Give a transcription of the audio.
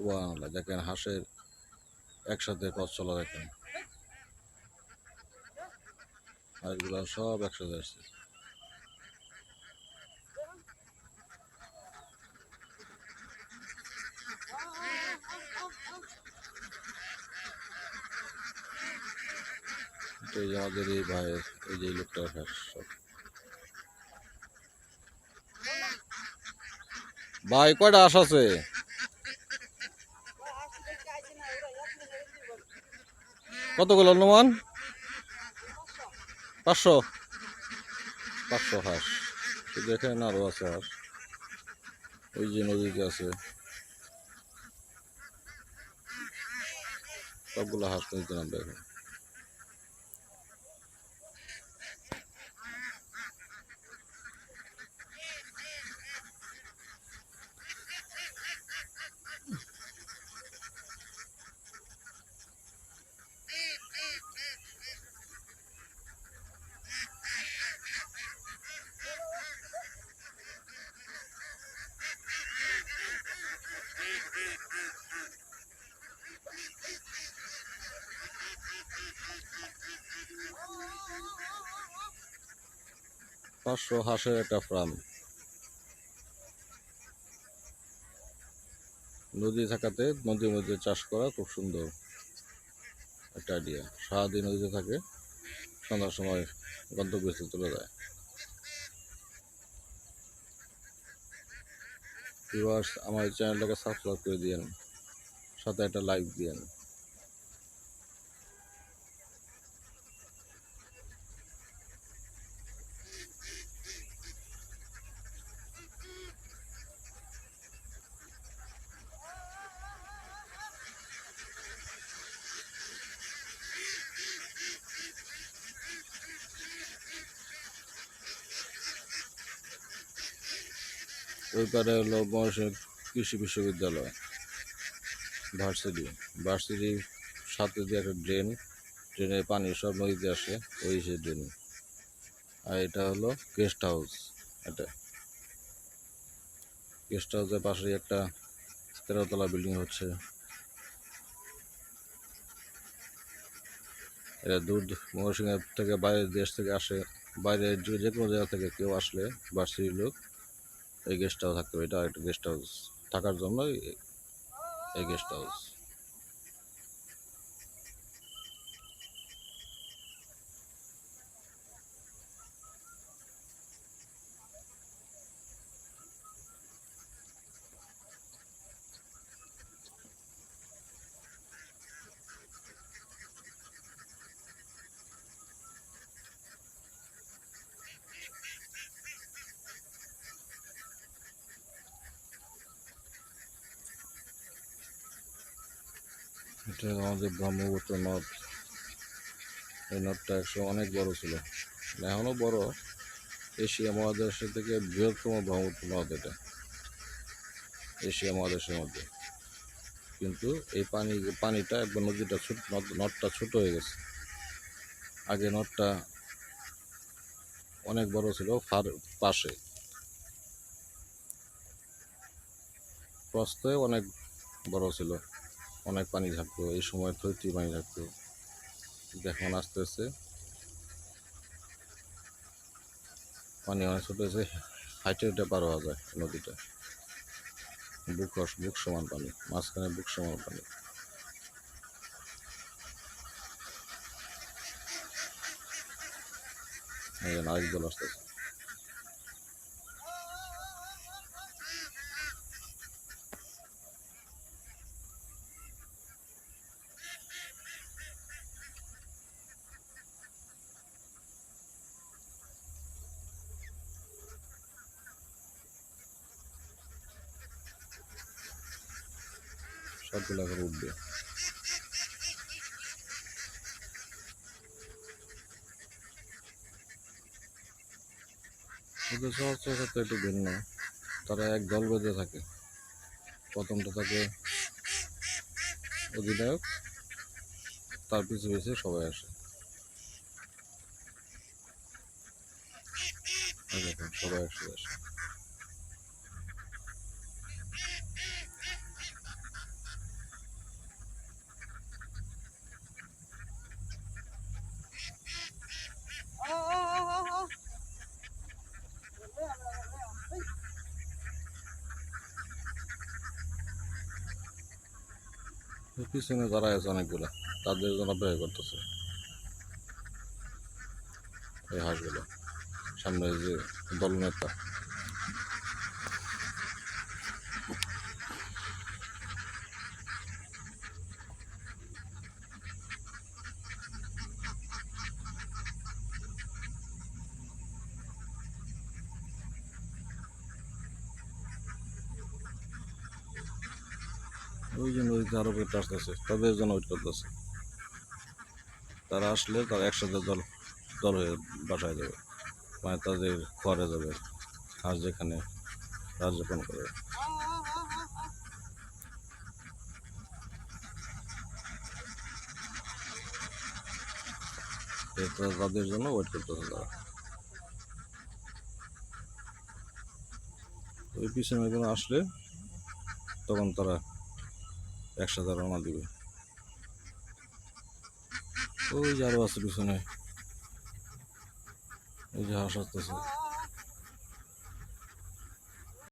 সুবহানাল্লাহ দেখেন হাঁসের একসাথে পথ চলা দেখেন। সব একসাথে আসছে। আমাদের এই ভাইয়ের, এই যে লোকটার সব। ভাই, কয়টা হাঁস আছে? কতগুলো অনুমান? পাঁচশো। পাঁচশো হাঁস। দেখেন আরও আছে হাঁস। ওই যে নদীতে আছে। সবগুলো হাঁস নদীতে নামবে এখন। পাঁচশো হাঁসের একটা ফার্ম। নদী থাকাতে নদীর মধ্যে চাষ করা খুব সুন্দর একটা আইডিয়া সারাদিন নদীতে থাকে, সন্ধ্যার সময় গন্তব্যস্থলে চলে যায়। ভিউয়ার্স আমার চ্যানেলটাকে সাবস্ক্রাইব করে দিয়েন, সাথে একটা লাইক দিয়েন। ওই পারে হলো মহেশের কৃষি বিশ্ববিদ্যালয়। ভার্সিটি। ভার্সিটির সাথে দিয়ে একটা ড্রেন, ড্রেনের পানি সব নদীতে আসে, ওই সে ড্রেন। আর এটা হলো গেস্ট হাউস। এটা গেস্ট হাউসের পাশে একটা তেরোতলা বিল্ডিং হচ্ছে। এটা দূর ময়মনসিংহের থেকে বাইরের দেশ থেকে আসে। বাইরের যে কোনো জায়গা থেকে কেউ আসলে ভার্সিটির লোক এই গেস্ট হাউস থাকতে হবে। এটা একটা গেস্ট হাউস থাকার জন্য এই গেস্ট হাউস এটা আমাদের ব্রহ্মপুত্র নদ। এই নদটা একশো অনেক বড় ছিল। এখনও বড়। এশিয়া মহাদেশের থেকে বৃহত্তম ব্রহ্মপুত্র নদ এটা। এশিয়া মহাদেশের মধ্যে। কিন্তু এই পানি, পানিটা একবার নদীটা ছোট নদটা ছোট হয়ে গেছে। আগে নদটা অনেক বড় ছিল ফার, পাশে। প্রস্তে অনেক বড় ছিল। অনেক পানি থাকতো, এই সময় থইতি পানি থাকতো। এখন আস্তে আস্তে পানি অনেক ছোট হয়েছে হাইটে হেঁটে পার হওয়া যায় নদীটা। বুক বুক সমান পানি, মাঝখানে বুক সমান পানি। আরেক দল আসতেছে। সবগুলো করে উঠবে। একটু ভিন্ন। তারা এক দল বেঁধে থাকে। প্রথমটা থাকে অধিনায়ক, তার পিছু পিছু সবাই আসে। সবাই একসাথে আসে। পিছনে যারা আছে অনেকগুলো তাদের জন্য অপেক্ষা করতেছে। এই হাঁসগুলো। সামনে যে দলনেতা ওই জন্য ওই আরও পেট আসতেছে তাদের জন্য ওয়েট করতেছে তারা আসলে তারা একসাথে দল দল হয়ে বাসায় যাবে মানে তাদের ঘরে যাবে হাঁস যেখানে রাত যাপন করে তাদের জন্য ওয়েট করতেছে তারা। ওই পিছনে আসলে তখন তারা একসাথে রওনা দিবে ওই যে আরও আছে পিছনে। ওই যে হাঁস আসতেছে।